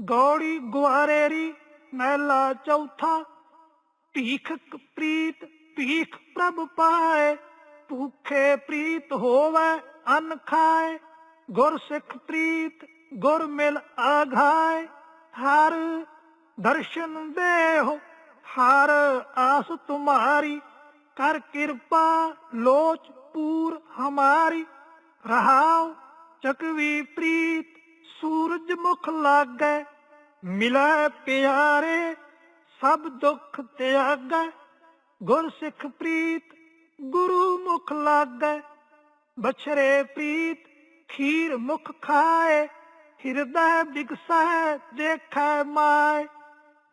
ਗੌੜੀ ਗੁਆਰੇਰੀ, ਮਹਿਲਾ ਚੌਥਾ। ਭੀਖ ਪ੍ਰੀਤ, ਭੀਖ ਪ੍ਰਭ ਪਾਏ। ਭੂਖੇ ਪ੍ਰੀਤ ਹੋਵੇ, ਅਨ ਖਾਏ। ਗੁਰ ਸਿੱਖ ਪ੍ਰੀਤ, ਗੁਰ ਮਿਲ ਆਘਾਏ। ਹਰ ਦਰਸ਼ਨ ਦੇਹੁ, ਹਰ ਆਸ ਤੁਮਾਰੀ। ਕਰ ਕਿਰਪਾ, ਲੋਚ ਪੂਰ ਹਮਾਰੀ। ਰਹਾਉ, ਚਕਵੀ ਪ੍ਰੀਤ ਸੂਰਜ ਮੁਖ ਲਾਗੈ, ਮਿਲੈ ਪਿਆਰੇ, ਸਭ ਦੁੱਖ ਤਿਆਗੈ। ਗੁਰ ਸਿੱਖ ਪ੍ਰੀਤ, ਗੁਰੂ ਮੁਖ ਲਾਗੈ। ਬਛਰੇ ਪ੍ਰੀਤ, ਖੀਰ ਮੁਖ ਖਾਏ। ਹਿਰਦੈ ਬਿਗਸੈ, ਦੇਖੈ ਮਾਏ।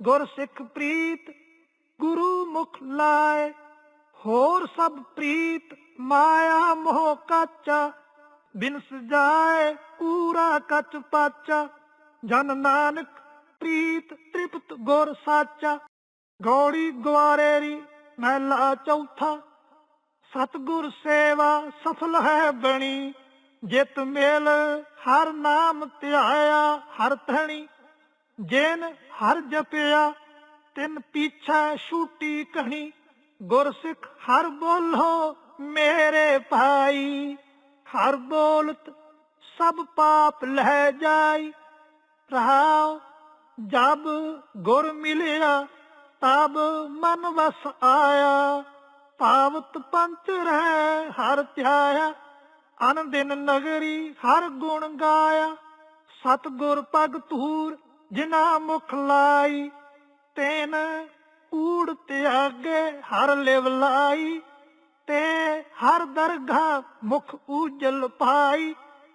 ਗੁਰ ਸਿੱਖ ਪ੍ਰੀਤ, ਗੁਰੂ ਮੁਖ ਲਾਏ। ਹੋਰ ਸਭ ਪ੍ਰੀਤ, ਮਾਇਆ ਮੋਹ ਕਾਚਾ। ਬਿਨ ਸਜਾਏ ਪੂਰਾ ਕਚ ਪਾਚਾ, ਜਨ ਨਾਨਕ ਪ੍ਰੀਤ ਤ੍ਰਿਪਤ ਗੁਰ ਸਾਚਾ। ਗੌੜੀ ਗਵਾਰੇਰੀ ਮਹਿਲਾ ਚੌਥਾ, ਸਤਗੁਰ ਸੇਵਾ ਸਫਲ ਹੈ ਬਣੀ। ਜਿਤ ਮੇਲ ਹਰ ਨਾਮ ਧਿਆਇਆ ਹਰ ਧਣੀ, ਜੇਨ ਹਰ ਜਪਿਆ ਤਿਨ ਪੀਛੇ ਛੂਟੀ ਕਹਣੀ। ਗੁਰ ਸਿੱਖ ਹਰ ਬੋਲੋ, ਮੇਰੇ ਭਾਈ। ਹਰ ਬੋਲਤ ਸਭ ਪਾਪ ਲਹਿ ਜਾਈ। ਰਹਾਉ ਜਬ ਗੁਰ ਮਿਲਿਆ, ਤਬ ਮਨ ਵਸ ਆਇਆ। ਪਾਵਤ ਪੰਚ ਰਹਿ ਹਰ ਧਿਆਇਆ ਅਨ ਦਿਨ ਨਗਰੀ ਹਰ ਗੁਣ ਗਾਇਆ। ਸਤਗੁਰ ਭਗ ਧੂਰ ਜਿਨਾ ਮੁਖ ਲਾਈ, ਤੈਨ ਊੜ ਤਿਆਗੇ ਹਰ ਲਿਵ ਲਾਈ। ਤੇ ਹਰ ਦਰਗਾ ਮੁਖ ਉਜਲ ਪਾਈ।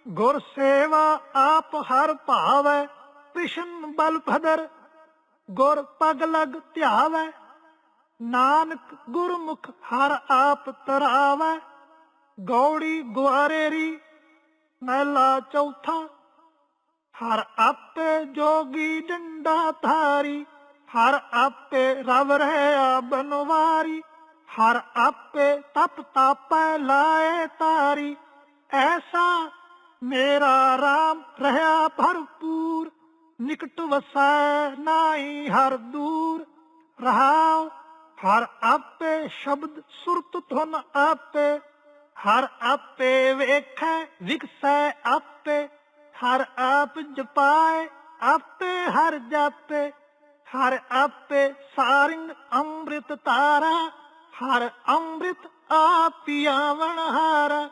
ਗੁਰ ਸੇਵਾ ਆਪ ਹਰ ਭਾਵੈ ਕ੍ਰਿਸ਼ਨ ਬਲ ਭਦਰ, ਗੁਰ ਪਗ ਲਗ ਧਿਆਵੈ। ਨਾਨਕ ਗੁਰਮੁਖ ਹਰ ਆਪ ਤਰਾਵੈ, ਗੌੜੀ ਗੁਆਰੇਰੀ, ਮਹਿਲਾ ਚੌਥਾ। ਹਰ ਆਪੇ ਜੋਗੀ ਡੰਡਾ ਧਾਰੀ, ਹਰ ਆਪੇ ਰਵ ਰਹਿਆ ਬਨਵਾਰੀ। ਹਰ ਆਪੇ ਤਪ ਤਾਪੈ ਲਾਏ ਤਾਰੀ, ਐਸਾ ਮੇਰਾ RAM ਰਹਾ ਭਰਪੂਰ, ਨਿਕਟ ਵਸੈ ਨਾਹੀ ਹਰ ਦੂਰ। ਰਹਾਉ, ਹਰ ਆਪੇ ਸ਼ਬਦ ਸੁਰਤ ਧੁਨ ਆਪੇ, ਹਰ ਆਪੇ ਵੇਖੈ, ਵਿਕਸੈ ਆਪੇ, ਹਰ ਆਪ ਜਪਾਏ ਆਪੇ ਹਰ ਜਾਪੇ, ਹਰ ਆਪੇ ਸਾਰਿੰਗ ਅੰਮ੍ਰਿਤ ਤਾਰਾ ਹਰ ਅੰਮ੍ਰਿਤ ਆਪਿਆਵਣ ਹਾਰਾ,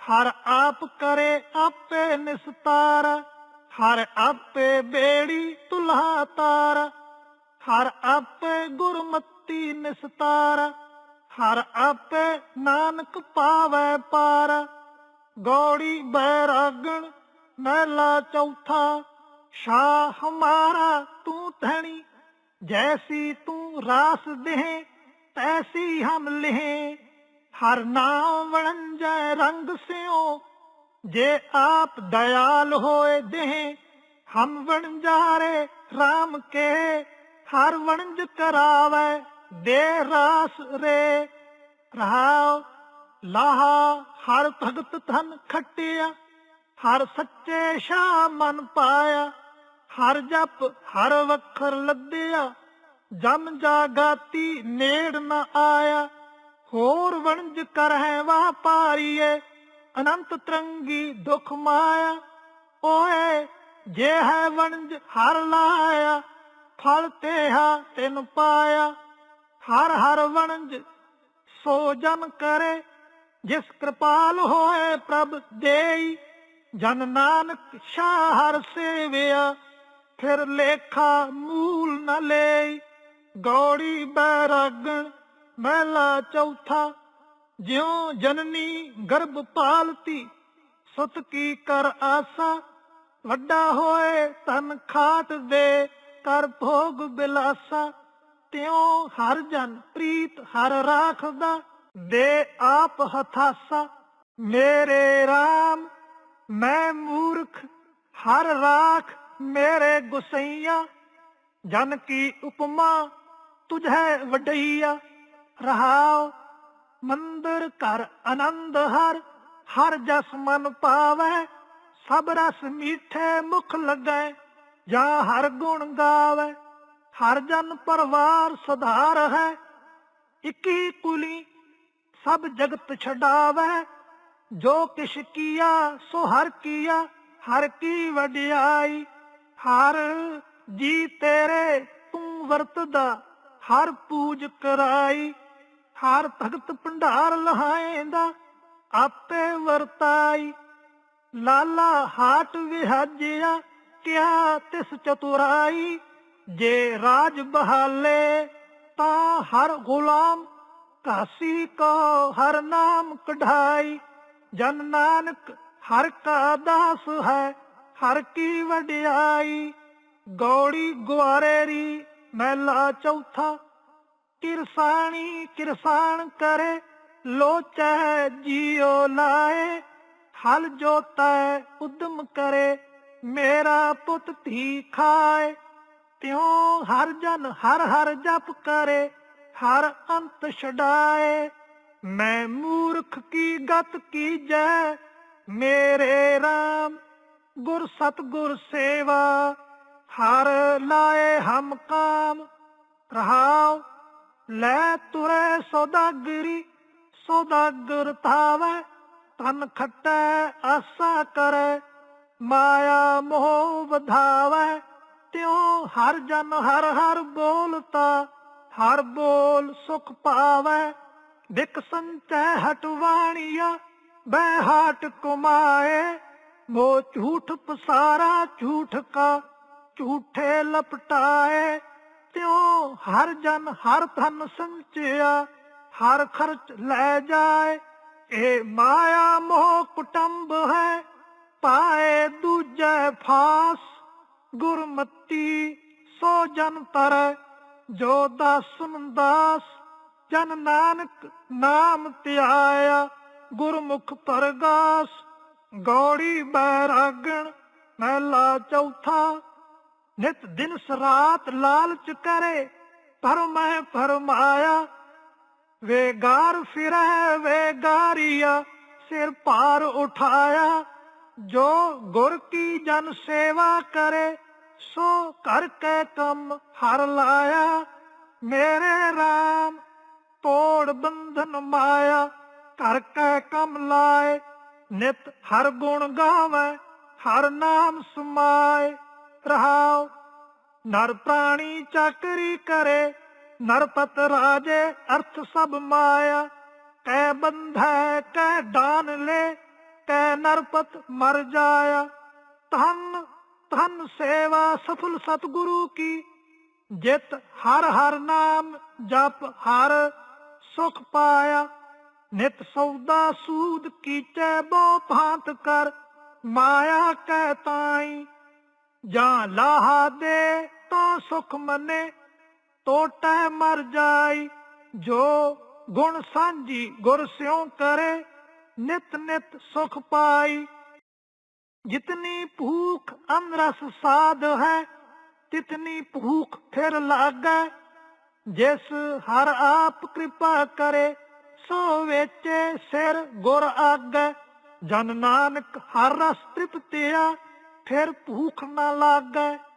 ਹਰ ਆਪ ਕਰੇ ਆਪੇ ਨਿਸਤਾਰ, ਹਰ ਆਪੇ ਬੇੜੀ ਤੁਲਹਾ ਤਾਰ, ਹਰ ਆਪੇ ਗੁਰਮਤੀ ਨਿਸਤਾਰ, ਹਰ ਆਪੇ ਨਾਨਕ ਪਾਵੈ ਪਾਰ, ਗੌੜੀ ਬੈਰਾਗਣ ਮਹਿਲਾ ਚੌਥਾ, ਸ਼ਾਹ ਹਮਾਰਾ ਤੂੰ ਧਣੀ, ਜੈਸੀ ਤੂੰ ਰਾਸ ਦੇਹ ਤੈਸੀ ਹਮ ਲਹਿ, ਹਰ ਨਾਮ ਵਣਜੈ ਰੰਗ ਸਿਓ ਜੇ ਆਪ ਦਇਆਲ ਹੋਏ ਦੇਹ, ਹਮ ਵਣਜਾਰੇ RAM ਕੇ। ਹਰ ਵਣਜ ਕਰਾਵੇ ਦੇ ਰਾਸ ਰੇ। ਰਹਾਉ, ਲਾਹਾ, ਹਰ ਭਗਤ ਧਨ ਖੱਟਿਆ। ਹਰ ਸੱਚੇ ਸ਼ਾ ਮਨ ਪਾਇਆ। ਹਰ ਜਪ, ਹਰ ਵਖਰ ਲੱਦਿਆ। ਜਮ ਜਾਗਾਤੀ ਨੇੜ ਨ ਆਇਆ। ਹੋਰ ਵਣਜ ਕਰਹਿ ਵਾਪਾਰੀਏ ਅਨੰਤ ਤਰੰਗੀ ਦੁਖ ਮਾਇਆ। ਓਏ, ਜੇ ਹੈ ਵਣਜ ਹਰ ਲਾਇਆ। ਫਲ ਤੇਹਾ ਤਿਨ ਪਾਇਆ। ਹਰ ਹਰ ਵਣਜ ਸੋ ਜਨ ਕਰੇ। ਜਿਸ ਕਿਰਪਾਲ ਹੋਏ ਪ੍ਰਭ ਦੇਈ, ਜਨ ਨਾਨਕ ਸ਼ਾਹ ਹਰ ਸੇਵਿਆ। ਫਿਰ ਲੇਖਾ ਮੂਲ ਨ ਲਈ। ਗੌੜੀ ਬੈਰਾਗਣ ਮਹਿਲਾ ਚੌਥਾ, ਜਿਉ ਜਨਨੀ ਗਰਭ ਪਾਲਤੀ, ਸੁਤ ਕੀ ਕਰ ਆਸਾ? ਵੱਡਾ ਹੋਏ ਤਨ ਖਾਤ ਦੇ ਕਰ ਭੋਗ ਬਿਲਾਸਾ। ਤਿਉ ਹਰ ਜਨ ਪ੍ਰੀਤ ਹਰ ਰਾਖਦਾ, ਦੇ ਆਪ ਹਥਾਸਾ। ਮੇਰੇ RAM ਮੈਂ ਮੂਰਖ, ਹਰ ਰਾਖ ਮੇਰੇ ਗੁਸਈਆ। ਜਨ ਕੀ ਉਪਮਾ ਤੁਝੈ ਵਡਈਆ ਰਹਾਉ, ਮੰਦਰ ਕਰ ਆਨੰਦ ਹਰ ਹਰ ਜਸ ਮਨ ਪਾਵੈ, ਸਭ ਰਸ ਮੀਠੇ ਮੁਖ ਲੱਗੈ, ਜਾਂ ਹਰ ਗੁਣ ਗਾਵੇ, ਹਰ ਜਨ ਪਰਵਾਰ ਸੁਧਾਰ ਹੈ, ਇਕੀ ਕੁਲੀ ਸਭ ਜਗਤ ਛਡਾਵੇ, ਜੋ ਕਿਛ ਕੀਆ ਸੋ ਹਰ ਕੀਆ, ਹਰ ਕੀ ਵਡਿਆਈ, ਹਰ ਜੀ ਤੇਰੇ ਤੂੰ ਵਰਤਦਾ। ਹਰ ਪੂਜ ਕਰਾਈ, ਹਰ ਭਗਤ ਭੰਡਾਰ ਲਹਾਏਂਦਾ, ਆਪੇ ਵਰਤਾਈ। ਲਾਲਾ ਹਾਟ ਵਿਹਾਜਿਆ, ਕਿਆ ਤਿਸ ਚਤੁਰਾਈ। ਜੇ ਰਾਜ ਬਹਾਲੇ, ਤਾਂ ਹਰ ਗੁਲਾਮ ਕਾਸੀ ਕੋ ਹਰ ਨਾਮ ਕਢਾਈ। ਜਨ ਨਾਨਕ ਹਰ ਕਾ ਦਾਸ ਹੈ, ਹਰ ਕੀ ਵਡਿਆਈ। ਗੌੜੀ ਗੁਆਰੇਰੀ ਮਹਿਲਾ ਚੌਥਾ, ਕਿਰਸਾਣੀ ਕਿਰਸਾਨ ਕਰੇ, ਲੋਚੈ ਜੀਉ ਲਾਏ ਹਲ ਜੋਤੈ ਉਦਮ ਕਰੇ, ਮੇਰਾ ਪੁੱਤ ਧੀ ਖਾਏ। ਤਿਉ ਹਰ ਜਨ ਹਰ ਹਰ ਜਪ ਕਰੇ, ਹਰ ਅੰਤ ਛਡਾਏ। ਮੈਂ ਮੂਰਖ ਕੀ ਗਤ ਕੀਜੈ ਮੇਰੇ RAM ਗੁਰ ਸਤਗੁਰ ਸੇਵਾ। ਹਰ ਲਾਏ ਹਮ ਕਾਮ, ਰਹਾਉ, ਲੈ ਤੁਰੇ ਸੌਦਾਗਰੀ, ਸੌਦਾਗਰ ਥਾਵੈ ਤਨ ਖਟੈ, ਆਸਾ ਕਰੈ, ਮਾਇਆ ਮੋਹ ਵਧਾਵੈ, ਤਿਉ ਹਰ ਜਨ ਹਰ ਹਰ ਬੋਲਤਾ, ਹਰ ਬੋਲ ਸੁਖ ਪਾਵੈ ਵਿਕ ਸੰਚੈ ਹਟਵਾਣੀਆ ਬੈ ਹਾਟ ਕੁਮਾਏ ਮੋ ਝੂਠ ਪਸਾਰਾ ਝੂਠ ਕਾ ਝੂਠੇ ਲਪਟਾਏ, ਤਿਉ ਹਰ ਜਨ ਹਰ ਧਨ ਸੰਚਿਆ, ਹਰ ਖਰਚ ਲੈ ਜਾਏ। ਇਹ ਮਾਇਆ ਮੋਹ ਕੁਟੰਬ ਹੈ, ਪਾਏ ਦੂਜੈ ਫਾਸ। ਗੁਰਮਤੀ ਸੋ ਜਨ ਤਰ ਜੋ ਦਾਸਨ ਦਾਸ। ਜਨ ਨਾਨਕ ਨਾਮ ਧਿਆਇਆ, ਗੁਰਮੁਖ ਪਰਗਾਸ। ਗੌੜੀ ਬੈਰਾਗਣ, ਮਹਿਲਾ ਚੌਥਾ ਨਿਤ ਦਿਨ ਸਰਾਤ ਲਾਲਚ ਕਰੇ। ਪਰ ਮੈਂ ਫਰਮਾਇਆ, ਵੇਗਾਰ ਫਿਰੈ ਵੇਗਾਰੀਆ, ਸਿਰ ਭਾਰ ਉਠਾਇਆ, ਜੋ ਗੁਰ ਕੀ ਜਨ ਸੇਵਾ ਕਰੇ, ਸੋ ਕਰ ਕੇ ਕੰਮ ਹਰ ਲਾਇਆ। ਮੇਰੇ RAM ਤੋੜ ਬੰਧਨ ਮਾਇਆ ਕਰ ਕੇ ਕੰਮ ਲਾਏ, ਨਿਤ ਹਰ ਗੁਣ ਗਾਵੇ, ਹਰ ਨਾਮ ਸਮਾਏ। ਰਹਾਉ ਨਰ ਪ੍ਰਾਣੀ ਚਾਕਰੀ ਕਰੇ ਨਰਪਤ ਰਾਜੇ ਅਰਥ ਸਭ ਮਾਇਆ। ਕੈ ਬੰਧੈ, ਕੈ ਦਾਨ ਲੈ, ਕੈ ਨਰਪਤ ਮਰ ਜਾਇਆ। ਧਨ ਧਨ ਸੇਵਾ ਸਫਲ ਸਤਿਗੁਰੂ ਕੀ। ਜਿਤ ਹਰ ਹਰ ਨਾਮ, ਜਪ ਹਰ ਸੁਖ ਪਾਇਆ। ਨਿਤ ਸੌਦਾ ਸੂਦ ਕੀਚੈ ਬੋ ਭਾਂਤ ਕਰ, ਮਾਇਆ ਕਹਿ ਤਾਈ। ਜਾਂ ਲਾਹਾ ਦੇ ਤਾਂ ਸੁਖ ਮਨੇ ਟੋਟੈ ਮਰ ਜਾਈ, ਜੋ ਗੁਣ ਸਾਂਝੀ ਗੁਰ ਸਿਉ ਕਰੇ, ਨਿਤ ਨਿਤ ਸੁਖ ਪਾਈ। ਜਿਤਨੀ ਭੂਖ ਅਮਰਸ ਸਾਧ ਹੈ, ਤਿਤਨੀ ਭੂਖ ਫਿਰ ਲਾਗੈ। ਜਿਸ ਹਰ ਆਪ ਕਿਰਪਾ ਕਰੇ, ਸੋ ਵੇਚੇ ਸਿਰ ਗੁਰ ਆਗੈ। ਜਨ ਨਾਨਕ ਹਰ ਰਸ ਤ੍ਰਿਪਤਿਆ ਫਿਰ ਭੂਖ ਨਾ ਲਾਗੈ।